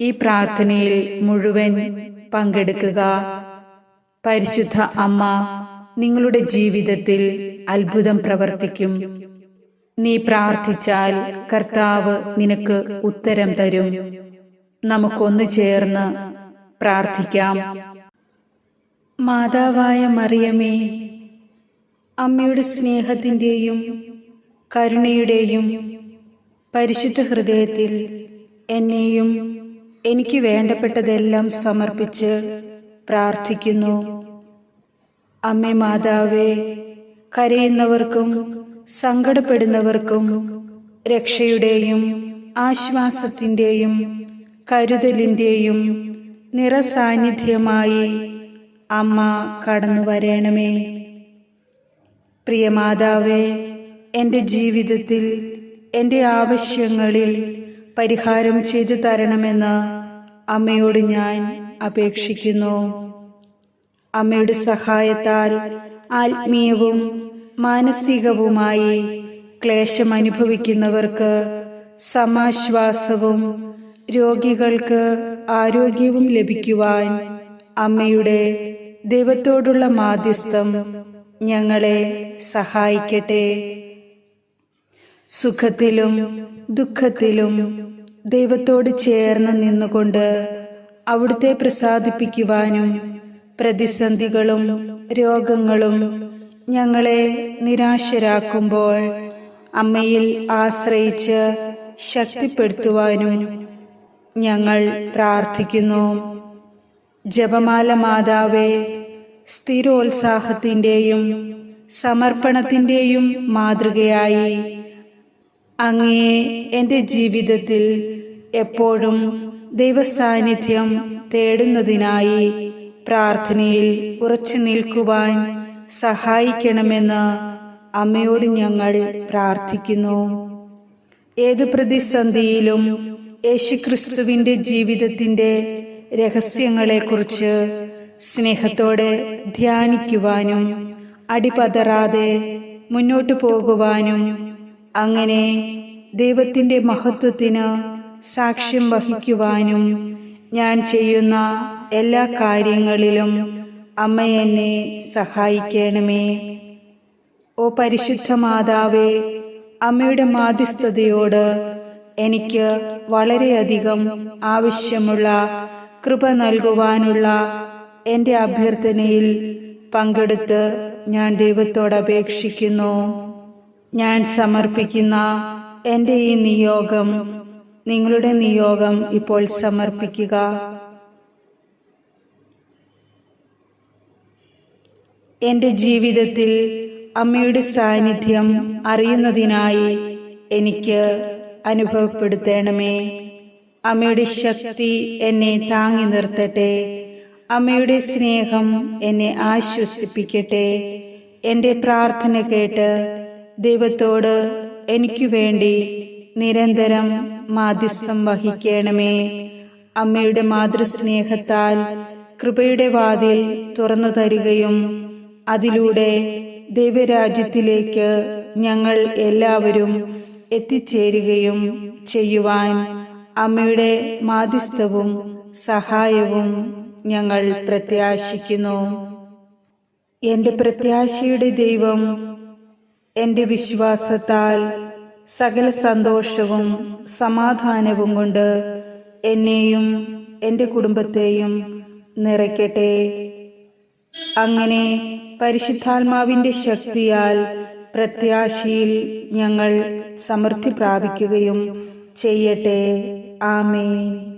ഈ പ്രാർത്ഥനയിൽ മുഴുവൻ പങ്കെടുക്കുക. പരിശുദ്ധ അമ്മ നിങ്ങളുടെ ജീവിതത്തിൽ അത്ഭുതം പ്രവർത്തിക്കും. നീ പ്രാർത്ഥിച്ചാൽ കർത്താവ് നിനക്ക് ഉത്തരം തരും. നമുക്കൊന്ന് ചേർന്ന് പ്രാർത്ഥിക്കാം. മാതാവായ മറിയമേ അമ്മയുടെ സ്നേഹത്തിന്റെയും കരുണയുടെയും പരിശുദ്ധ ഹൃദയത്തിൽ എന്നെയും എനിക്ക് വേണ്ടപ്പെട്ടതെല്ലാം സമർപ്പിച്ച് പ്രാർത്ഥിക്കുന്നു. അമ്മേ മാതാവേ കരയുന്നവർക്കും സങ്കടപ്പെടുന്നവർക്കും രക്ഷയുടെയും ആശ്വാസത്തിന്റെയും കരുതലിന്റെയും നിറസാന്നിധ്യമായി അമ്മ കടന്നു വരണമേ. പ്രിയമാതാവേ എന്റെ ജീവിതത്തിൽ എന്റെ ആവശ്യങ്ങളിൽ പരിഹാരം ചെയ്തു തരണമെന്ന് അമ്മയോട് ഞാൻ അപേക്ഷിക്കുന്നു. അമ്മയുടെ സഹായത്താൽ ആത്മീയവും മാനസികവുമായി ക്ലേശം അനുഭവിക്കുന്നവർക്ക് സമാശ്വാസവും രോഗികൾക്ക് ആരോഗ്യവും ലഭിക്കുവാൻ അമ്മയുടെ ദൈവത്തോടുള്ള മാധ്യസ്ഥം ഞങ്ങളെ സഹായിക്കട്ടെ. സുഖത്തിലും ദുഃഖത്തിലും ദൈവത്തോട് ചേർന്ന് നിന്നുകൊണ്ട് അവിടുത്തെ പ്രസാദിപ്പിക്കുവാനും പ്രതിസന്ധികളും രോഗങ്ങളും ഞങ്ങളെ നിരാശരാക്കുമ്പോൾ അമ്മയിൽ ആശ്രയിച്ച് ശക്തിപ്പെടുത്തുവാനും ഞങ്ങൾ പ്രാർത്ഥിക്കുന്നു. ജപമാല മാതാവേ സ്ഥിരോത്സാഹത്തിന്റെയും സമർപ്പണത്തിന്റെയും മാതൃകയായി അങ്ങയെ എന്റെ ജീവിതത്തിൽ എപ്പോഴും ദൈവസാന്നിധ്യം തേടുന്നതിനായി പ്രാർത്ഥനയിൽ ഉറച്ചു നിൽക്കുവാൻ സഹായിക്കണമെന്ന് അമ്മയോട് ഞങ്ങൾ പ്രാർത്ഥിക്കുന്നു. ഏതു പ്രതിസന്ധിയിലും യേശുക്രിസ്തുവിന്റെ ജീവിതത്തിന്റെ രഹസ്യങ്ങളെക്കുറിച്ച് സ്നേഹത്തോടെ ധ്യാനിക്കുവാനും അടിപതറാതെ മുന്നോട്ടു പോകുവാനും അങ്ങനെ ദൈവത്തിന്റെ മഹത്വത്തിന് സാക്ഷ്യം വഹിക്കുവാനും ഞാൻ ചെയ്യുന്ന എല്ലാ കാര്യങ്ങളിലും അമ്മ എന്നെ സഹായിക്കണമേ. ഓ പരിശുദ്ധ മാതാവേ അമ്മയുടെ മാധ്യസ്ഥതയോട് എനിക്ക് വളരെയധികം ആവശ്യമുള്ള കൃപ നൽകുവാനുള്ള എന്റെ അഭ്യർത്ഥനയിൽ പങ്കെടുത്ത് ഞാൻ ദൈവത്തോട് അപേക്ഷിക്കുന്നു. ഞാൻ സമർപ്പിക്കുന്ന എന്റെ ഈ നിയോഗം നിങ്ങളുടെ നിയോഗം ഇപ്പോൾ സമർപ്പിക്കുക. എന്റെ ജീവിതത്തിൽ അമ്മയുടെ സാന്നിധ്യം അറിയുന്നതിനായി എനിക്ക് അനുഭവപ്പെടുത്തണമേ. അമ്മയുടെ ശക്തി എന്നെ താങ്ങി നിർത്തട്ടെ. അമ്മയുടെ സ്നേഹം എന്നെ ആശ്വസിപ്പിക്കട്ടെ. എന്റെ പ്രാർത്ഥന കേട്ട് ദൈവത്തോട് എനിക്കു വേണ്ടി നിരന്തരം മാധ്യസ്ഥം വഹിക്കണമേ. അമ്മയുടെ മാതൃസ്നേഹത്താൽ കൃപയുടെ വാതിൽ തുറന്നു തരികയും അതിലൂടെ ദൈവരാജ്യത്തിലേക്ക് ഞങ്ങൾ എല്ലാവരും എത്തിച്ചേരുകയും ചെയ്യുവാൻ അമ്മയുടെ മാധ്യസ്ഥവും സഹായവും ഞങ്ങൾ പ്രത്യാശിക്കുന്നു. എന്റെ പ്രത്യാശയുടെ ദൈവം എന്റെ വിശ്വാസത്താൽ സകല സന്തോഷവും സമാധാനവും കൊണ്ട് എന്നെയും എന്റെ കുടുംബത്തെയും നിറയ്ക്കട്ടെ. അങ്ങനെ പരിശുദ്ധാത്മാവിന്റെ ശക്തിയാൽ പ്രത്യാശയിൽ ഞങ്ങൾ സമൃദ്ധി പ്രാപിക്കുകയും ചെയ്യട്ടെ. ആമേൻ.